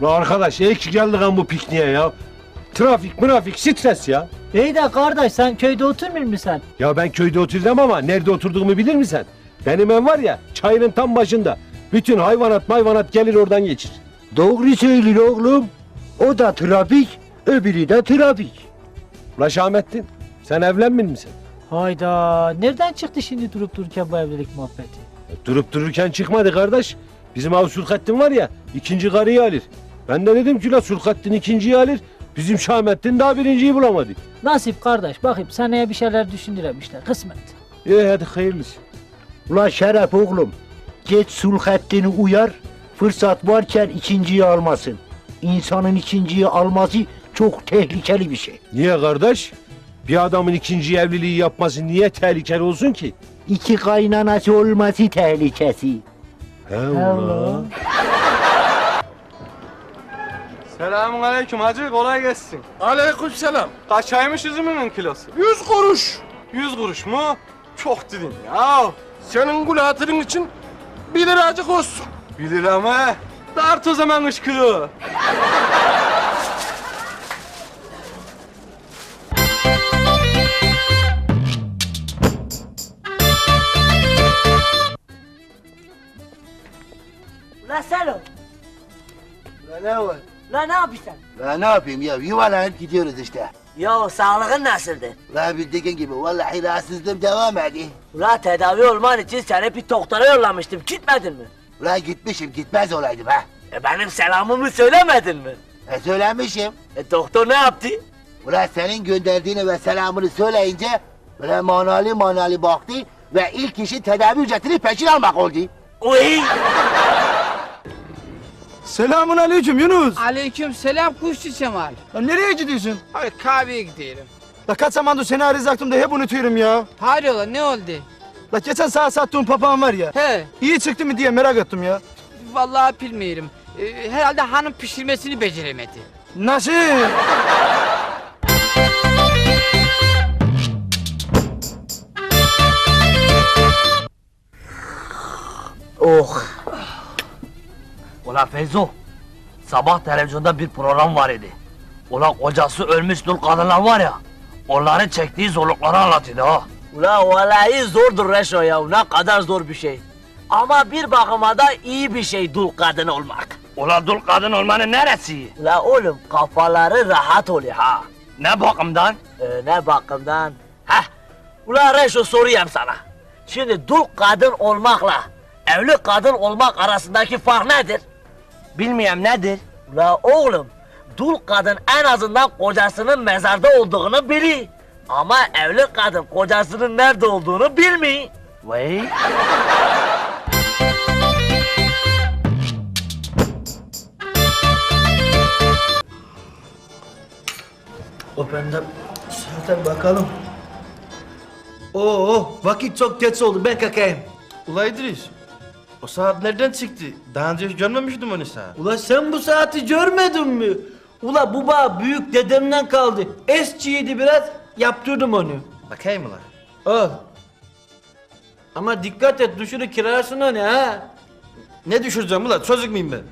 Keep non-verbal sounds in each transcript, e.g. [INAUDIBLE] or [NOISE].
Ulan arkadaş iyi ki geldik lan bu pikniğe ya. Trafik, mırafik, stres ya. İyi de kardeş sen köyde oturmuyor musun sen? Ya ben köyde oturuyorum ama nerede oturduğumu bilir misin? Benim ev var ya çayırın tam başında. Bütün hayvanat mayvanat gelir oradan geçir. Doğru söylüyor oğlum. O da trafik, öbürü de trafik. Ula Şahmettin sen evlenmin misin? Hayda nereden çıktı şimdi durup dururken bu evlilik muhabbeti? Durup dururken çıkmadı kardeş. Bizim av Sulhattin var ya ikinci karıyı alır. Ben de dedim ki la Sulhattin ikinciyi alır. Bizim Şahmettin daha birinciyi bulamadı. Nasip kardeş bakayım seneye bir şeyler düşündüremişler kısmet. İyi hadi hayırlısı. Ula Şeref oğlum. Geç Sulhattin'i uyar. Fırsat varken ikinciyi almasın. İnsanın ikinciyi alması çok tehlikeli bir şey. Niye kardeş? Bir adamın ikinci evliliği yapması niye tehlikeli olsun ki? İki kaynanası olması tehlikesi. He Allah. Selamun aleyküm hacı kolay gelsin. Aleykümselam. Kaçaymış üzümünün kilosu? Yüz kuruş. 100 kuruş mu? Çok dedin ya. Senin gül hatırın için bir liracık olsun. 1 lira mı? Dart o zaman 3 kilo. La ne yapayım ya yuvarlanıp gidiyoruz işte. Ya sağlığın nasıldı? La bildiğin gibi vallahi rahatsızlığım devam ediyor. Ula tedavi olman için seni bir doktora yollamıştım. Gitmedin mi? La gitmişim gitmez olaydım ha. E benim selamımı söylemedin mi? E söylemişim. E doktor ne yaptı? Ulan senin gönderdiğini ve selamını söyleyince böyle manalı manalı baktı ve ilk işi tedavi ücretini peşin almak oldu. Uy! Selamun aleyküm Yunus. Aleyküm selam kuşçu Cemal. Ya nereye gidiyorsun? Hadi kahveye gidelim. La kaç zamandır seni arayacaktım da hep unutuyorum ya. Hayrola ne oldu? La geçen saat sattığın papağan var ya. He, İyi çıktı mı diye merak ettim ya. vallahi bilmiyorum. Ee, herhalde hanım pişirmesini beceremedi. Nasıl? Oh! Ula Feyzo, sabah televizyonda bir program var idi. Ula kocası ölmüş dul kadınlar var ya, onların çektiği zorlukları anlatıyordu ha. Ula vallahi zordur Reşo ya, ne kadar zor bir şey. Ama bir bakıma da iyi bir şey dul kadın olmak. Ula dul kadın olmanın neresi? Ula oğlum kafaları rahat oluyor ha. Ne bakımdan? Ee, ne bakımdan? Heh, ula Reşo sorayım sana. Şimdi dul kadın olmakla evli kadın olmak arasındaki fark nedir? Bilmiyorum nedir? La oğlum, dul kadın en azından kocasının mezarda olduğunu biliyor. Ama evli kadın kocasının nerede olduğunu bilmiyor. Vay. O benden zaten bakalım. Oo vakit çok geç oldu ben kalkayım. Ula İdris. O saat nereden çıktı? Daha önce hiç görmemiştim onu saat. Ula sen bu saati görmedin mi? Ula bu bağ büyük dedemden kaldı. Eskiydi biraz yaptırdım onu. Bakayım ula. Al. Ama dikkat et düşürü kirarsın onu ha. Ne düşüreceğim ula? Çocuk muyum ben?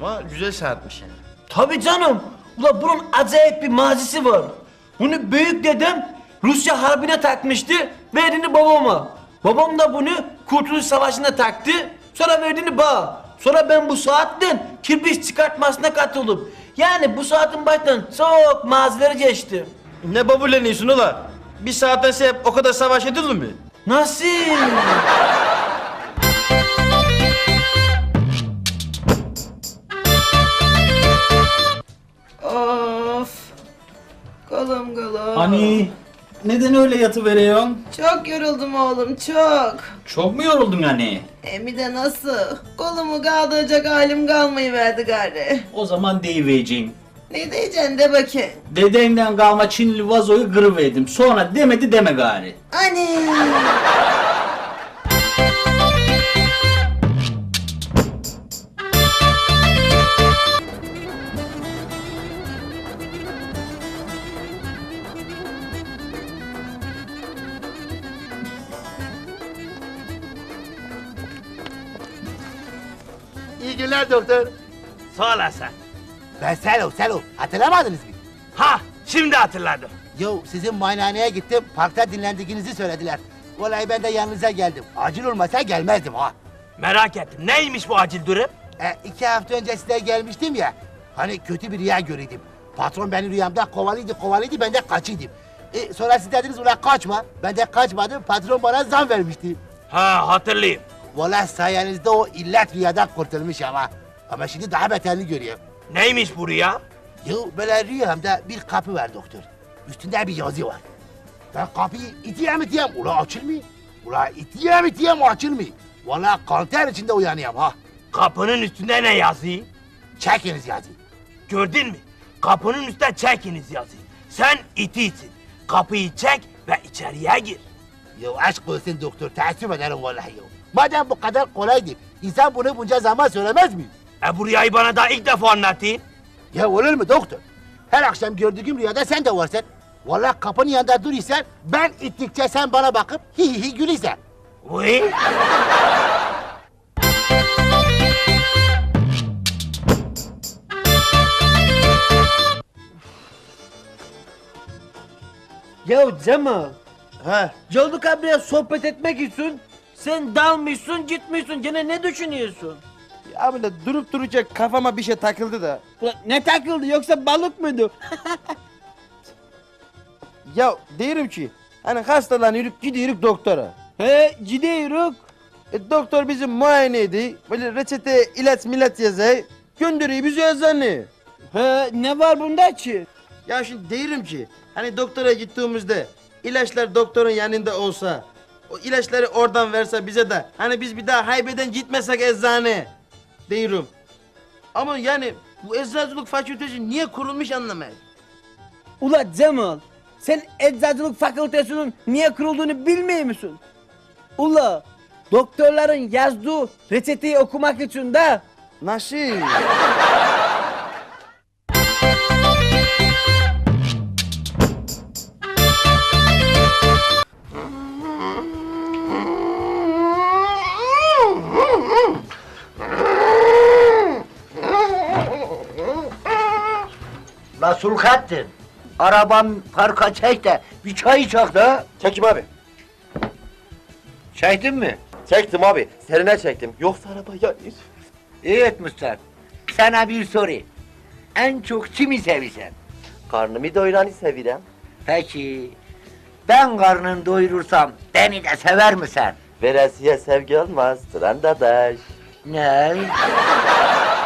Ama güzel saatmiş yani. Tabii canım. Ula bunun acayip bir mazisi var. Bunu büyük dedem Rusya harbine takmıştı, verdiğini babama. Babam da bunu Kurtuluş Savaşı'na taktı, sonra verdiğini bana. Sonra ben bu saatten kirpiç çıkartmasına katıldım. Yani bu saatin baştan çok mazileri geçti. Ne babulleniyorsun ula? Bir saatten hep o kadar savaş edilir mi? Nasıl? Of. Kolum kolum. Hani neden öyle yatıveriyorsun? Çok yoruldum oğlum çok. Çok mu yoruldun hani? Emi de nasıl? Kolumu kaldıracak halim kalmayı verdi gari. O zaman deyivereceğim. Ne diyeceksin de bakayım. Dedenden kalma Çinli vazoyu kırıverdim. Sonra demedi deme gari. Ani. İyi günler doktor. Sağ olasın. Ben Selo, Selo. Hatırlamadınız mı? Ha şimdi hatırladım. Yo sizin muayenehaneye gittim. Parkta dinlendiğinizi söylediler. Vallahi ben de yanınıza geldim. Acil olmasa gelmezdim ha. Merak ettim. Neymiş bu acil durum? E, iki hafta önce size gelmiştim ya. Hani kötü bir rüya görüyordum. Patron beni rüyamda kovalıydı kovalıydı ben de kaçıyordum. E, sonra siz dediniz ulan kaçma. Ben de kaçmadım. Patron bana zam vermişti. Ha hatırlayayım. Vallahi sayenizde o illet rüyadan kurtulmuş ama. Ama şimdi daha beterini görüyorum. Neymiş bu rüya? Yo böyle rüyamda bir kapı var doktor. Üstünde bir yazı var. Ben kapıyı itiyem itiyem. Ula açılmıyor. Ula itiyem itiyem açılmıyor. Vallahi kanter içinde uyanıyorum ha. Kapının üstünde ne yazıyor? Çekiniz yazı. Gördün mü? Kapının üstünde çekiniz yazıyor. Sen itisin. Kapıyı çek ve içeriye gir. Ya aşk olsun doktor teessüf ederim vallahi ya. Madem bu kadar kolaydı, insan bunu bunca zaman söylemez mi? E bu rüyayı bana daha ilk defa anlatayım. Ya olur mu doktor? Her akşam gördüğüm rüyada sen de varsın. Vallahi kapının yanında durursan, ben ittikçe sen bana bakıp hi hi hi gülürsen. Uy. Ya Cemal. Ha. Geldik abiye sohbet etmek için. Sen dalmışsın gitmişsin. Gene ne düşünüyorsun? Abi de durup duracak kafama bir şey takıldı da. Ulan ne takıldı yoksa balık mıydı? [LAUGHS] Ya diyorum ki hani hastalanıyoruz gidiyoruz doktora. He gidiyoruz. E, doktor bizim muayene ediyor. Böyle reçete ilaç milat yazıyor. Gönderiyor bizi eczaneye. He ne var bunda ki? Ya şimdi diyorum ki hani doktora gittiğimizde ilaçlar doktorun yanında olsa o ilaçları oradan verse bize de hani biz bir daha haybeden gitmesek eczane diyorum. Ama yani bu eczacılık fakültesi niye kurulmuş anlamayız. Ula Cemal sen eczacılık fakültesinin niye kurulduğunu bilmiyor musun? Ula doktorların yazdığı reçeteyi okumak için de Nasıl? [LAUGHS] Sulhattin, arabam parka çek de bir çay içek de. Çekim abi. Çektin mi? Çektim abi. Serine çektim. Yoksa araba yanır. İyi etmişsin. Sana bir soru. En çok kimi seviyorsun? Karnımı doyuranı sevirem. Peki, ben karnını doyurursam beni de sever misin? Veresiye sevgi olmaz. Sıran dadaş. Ne?